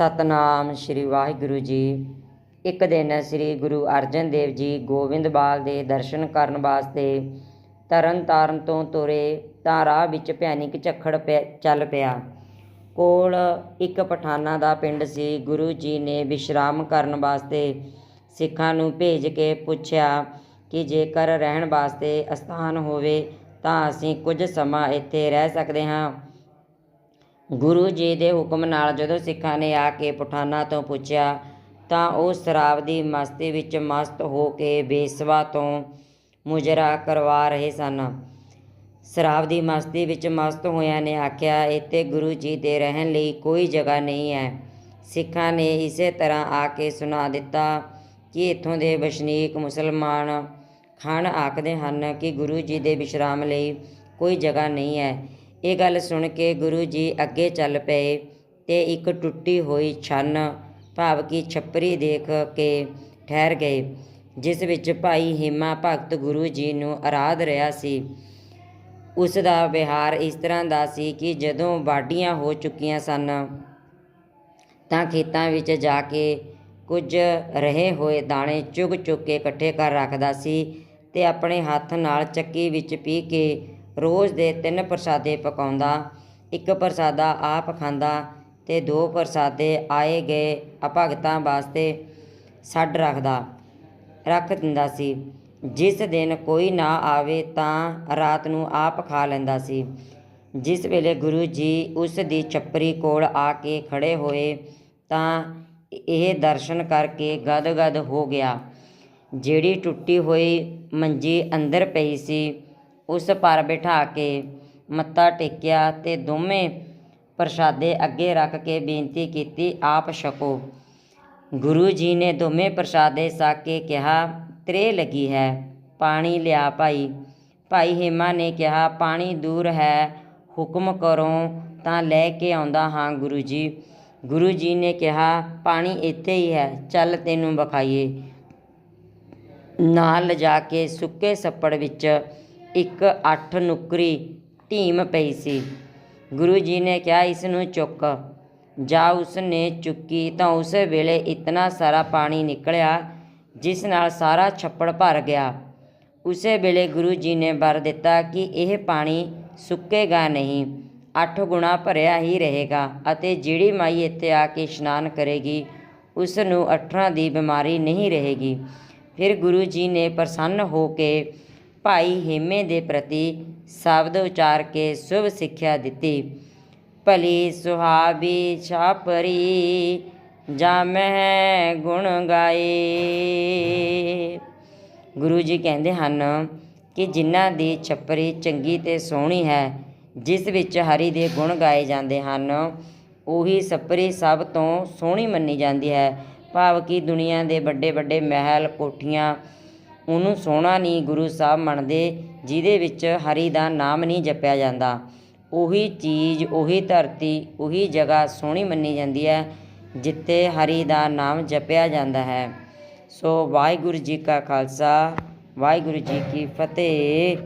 ਸਤਨਾਮ ਸ੍ਰੀ ਵਾਹਿਗੁਰੂ ਜੀ। ਇੱਕ ਦਿਨ ਸ੍ਰੀ ਗੁਰੂ ਅਰਜਨ ਦੇਵ ਜੀ ਗੋਬਿੰਦਵਾਲ ਦੇ ਦਰਸ਼ਨ ਕਰਨ ਵਾਸਤੇ ਤਰਨ ਤਾਰਨ ਤੋਂ ਤੁਰੇ ਤਾਂ ਰਾਹ ਵਿੱਚ ਭਿਆਨਕ ਝੱਖੜ ਪਿਆ- ਚੱਲ ਪਿਆ। ਕੋਲ ਇੱਕ ਪਠਾਨਾ ਦਾ ਪਿੰਡ ਸੀ। ਗੁਰੂ ਜੀ ਨੇ ਵਿਸ਼ਰਾਮ ਕਰਨ ਵਾਸਤੇ ਸਿੱਖਾਂ ਨੂੰ ਭੇਜ ਕੇ ਪੁੱਛਿਆ ਕਿ ਜੇਕਰ ਰਹਿਣ ਵਾਸਤੇ ਅਸਥਾਨ ਹੋਵੇ ਤਾਂ ਅਸੀਂ ਕੁਝ ਸਮਾਂ ਇੱਥੇ ਰਹਿ ਸਕਦੇ ਹਾਂ। ਗੁਰੂ ਜੀ ਦੇ ਹੁਕਮ ਨਾਲ ਜਦੋਂ ਸਿੱਖਾਂ ਨੇ ਆ ਕੇ ਪਠਾਨਾਂ ਤੋਂ ਪੁੱਛਿਆ, ਤਾਂ ਉਹ ਸ਼ਰਾਬ ਦੀ ਮਸਤੀ ਵਿੱਚ ਮਸਤ ਹੋ ਕੇ ਬੇਸਵਾ ਤੋਂ ਮੁਜਰਾ ਕਰਵਾ ਰਹੇ ਸਨ। ਸ਼ਰਾਬ ਦੀ ਮਸਤੀ ਵਿੱਚ ਮਸਤ ਹੋਇਆਂ ਨੇ ਆਖਿਆ, ਇੱਥੇ ਗੁਰੂ ਜੀ ਦੇ ਰਹਿਣ ਲਈ ਕੋਈ ਜਗ੍ਹਾ ਨਹੀਂ ਹੈ। ਸਿੱਖਾਂ ਨੇ ਇਸੇ ਤਰ੍ਹਾਂ ਆ ਕੇ ਸੁਣਾ ਦਿੱਤਾ ਕਿ ਇੱਥੋਂ ਦੇ ਵਸਨੀਕ ਮੁਸਲਮਾਨ ਖਾਨ ਆਖਦੇ ਹਨ ਕਿ ਗੁਰੂ ਜੀ ਦੇ ਵਿਸ਼ਰਾਮ ਲਈ ਕੋਈ ਜਗ੍ਹਾ ਨਹੀਂ ਹੈ। ਇਹ ਗੱਲ ਸੁਣ ਕੇ ਗੁਰੂ ਜੀ ਅੱਗੇ ਚੱਲ ਪਏ ਤੇ ਇੱਕ ਟੁੱਟੀ ਹੋਈ ਛੰਨ ਭਾਵ ਕਿ ਛੱਪਰੀ ਦੇਖ ਕੇ ਠਹਿਰ ਗਏ, ਜਿਸ ਵਿੱਚ ਭਾਈ ਹਿਮਾ ਭਗਤ ਗੁਰੂ ਜੀ ਨੂੰ ਆਰਾਧ ਰਿਹਾ ਸੀ। ਉਸ ਦਾ ਵਿਹਾਰ ਇਸ ਤਰ੍ਹਾਂ ਦਾ ਸੀ ਕਿ ਜਦੋਂ ਵਾਢੀਆਂ ਹੋ ਚੁੱਕੀਆਂ ਸਨ, ਤਾਂ ਖੇਤਾਂ ਵਿੱਚ ਜਾ ਕੇ ਕੁਝ ਰਹੇ ਹੋਏ ਦਾਣੇ ਚੁਗ ਚੁਗ ਕੇ ਇਕੱਠੇ ਕਰ ਰੱਖਦਾ ਸੀ ਤੇ ਆਪਣੇ ਹੱਥ ਨਾਲ ਚੱਕੀ ਵਿੱਚ ਪੀ ਕੇ ਰੋਜ਼ ਦੇ ਤਿੰਨ ਪ੍ਰਸਾਦੇ ਪਕਾਉਂਦਾ, ਇੱਕ ਪ੍ਰਸਾਦਾ ਆਪ ਖਾਂਦਾ ਤੇ ਦੋ ਪ੍ਰਸਾਦੇ ਆਏ ਗਏ ਅਭਗਤਾਂ ਵਾਸਤੇ ਛੱਡ ਰੱਖਦਾ, ਰੱਖ ਦਿੰਦਾ ਸੀ। ਜਿਸ ਦਿਨ ਕੋਈ ਨਾ ਆਵੇ ਤਾਂ ਰਾਤ ਨੂੰ ਆਪ ਖਾ ਲੈਂਦਾ ਸੀ। ਜਿਸ ਵੇਲੇ ਗੁਰੂ ਜੀ ਉਸ ਦੀ ਛੱਪਰੀ ਕੋਲ ਆ ਕੇ ਖੜੇ ਹੋਏ ਤਾਂ ਇਹ ਦਰਸ਼ਨ ਕਰਕੇ ਗਦਗਦ ਹੋ ਗਿਆ। ਜਿਹੜੀ ਟੁੱਟੀ ਹੋਈ ਮੰਜੀ ਅੰਦਰ ਪਈ ਸੀ ਉਸ ਪਰ ਬਿਠਾ ਕੇ ਮੱਥਾ ਟੇਕਿਆ ਤੇ ਦੋਵੇਂ ਪ੍ਰਸ਼ਾਦੇ ਅੱਗੇ ਰੱਖ ਕੇ ਬੇਨਤੀ ਕੀਤੀ, ਆਪ ਛਕੋ। ਗੁਰੂ ਜੀ ਨੇ ਦੋਵੇਂ ਪ੍ਰਸ਼ਾਦੇ ਛਕ ਕੇ ਕਿਹਾ ਤ੍ਰੇ ਲੱਗੀ ਹੈ, ਪਾਣੀ ਲਿਆ ਭਾਈ। ਭਾਈ ਹੇਮਾ ਨੇ ਕਿਹਾ, ਪਾਣੀ ਦੂਰ ਹੈ, ਹੁਕਮ ਕਰੋ ਤਾਂ ਲੈ ਕੇ ਆਉਂਦਾ ਹਾਂ ਗੁਰੂ ਜੀ। ਗੁਰੂ ਜੀ ਨੇ ਕਿਹਾ, ਪਾਣੀ ਇੱਥੇ ਹੀ ਹੈ, ਚੱਲ ਤੈਨੂੰ ਵਿਖਾਈਏ। ਨਾਲ ਲਿਜਾ ਕੇ ਸੁੱਕੇ ਸੱਪੜ ਵਿੱਚ ਇੱਕ ਅੱਠ ਨੁੱਕਰੀ ਢੀਮ ਪਈ ਸੀ। ਗੁਰੂ ਜੀ ਨੇ ਕਿਹਾ, ਇਸ ਨੂੰ ਚੁੱਕ। ਜਾ ਉਸ ਨੇ ਚੁੱਕੀ ਤਾਂ ਉਸ ਵੇਲੇ ਇਤਨਾ ਸਾਰਾ ਪਾਣੀ ਨਿਕਲਿਆ ਜਿਸ ਨਾਲ ਸਾਰਾ ਛੱਪੜ ਭਰ ਗਿਆ। ਉਸੇ ਵੇਲੇ ਗੁਰੂ ਜੀ ਨੇ ਵਰ ਦਿੱਤਾ ਕਿ ਇਹ ਪਾਣੀ ਸੁੱਕੇਗਾ ਨਹੀਂ, ਅੱਠ ਗੁਣਾ ਭਰਿਆ ਹੀ ਰਹੇਗਾ ਅਤੇ ਜਿਹੜੀ ਮਾਈ ਇੱਥੇ ਆ ਕੇ ਇਸ਼ਨਾਨ ਕਰੇਗੀ, ਉਸ ਨੂੰ ਅੱਠਾਂ ਦੀ ਬਿਮਾਰੀ ਨਹੀਂ ਰਹੇਗੀ। ਫਿਰ ਗੁਰੂ ਜੀ ਨੇ ਪ੍ਰਸੰਨ ਹੋ ਕੇ ਭਾਈ ਹੇਮੇ ਦੇ ਪ੍ਰਤੀ ਸ਼ਬਦ ਉਚਾਰ ਕੇ ਸ਼ੁਭ ਸਿੱਖਿਆ ਦਿੱਤੀ। ਭਲੀ ਸੁਹਾਬੀ ਛਾਪਰੀ, ਜਾਮਹਿ ਗੁਣ ਗਾਏ। ਗੁਰੂ ਜੀ ਕਹਿੰਦੇ ਹਨ ਕਿ ਜਿਨ੍ਹਾਂ ਦੀ ਛੱਪਰੀ ਚੰਗੀ ਤੇ ਸੋਹਣੀ ਹੈ, ਜਿਸ ਵਿੱਚ ਹਰੀ ਦੇ ਗੁਣ ਗਾਏ ਜਾਂਦੇ ਹਨ, ਉਹੀ ਛੱਪਰੀ ਸਭ ਤੋਂ ਸੋਹਣੀ ਮੰਨੀ ਜਾਂਦੀ ਹੈ। ਭਾਵ ਕਿ ਦੁਨੀਆ ਦੇ ਵੱਡੇ ਵੱਡੇ ਮਹਿਲ, ਕੋਠੀਆਂ ਉਹਨੂੰ ਸੋਹਣਾ ਨਹੀਂ ਗੁਰੂ ਸਾਹਿਬ ਮੰਨਦੇ, ਜਿਹਦੇ ਵਿੱਚ ਹਰੀ ਦਾ ਨਾਮ ਨਹੀਂ ਜਪਿਆ ਜਾਂਦਾ। ਉਹੀ ਚੀਜ਼, ਉਹੀ ਧਰਤੀ, ਉਹੀ ਜਗ੍ਹਾ ਸੋਹਣੀ ਮੰਨੀ ਜਾਂਦੀ ਹੈ, ਜਿੱਥੇ ਹਰੀ ਦਾ ਨਾਮ ਜਪਿਆ ਜਾਂਦਾ ਹੈ। ਸੋ ਵਾਹਿਗੁਰੂ ਜੀ ਕਾ ਖਾਲਸਾ, ਵਾਹਿਗੁਰੂ ਜੀ ਕੀ ਫਤਿਹ।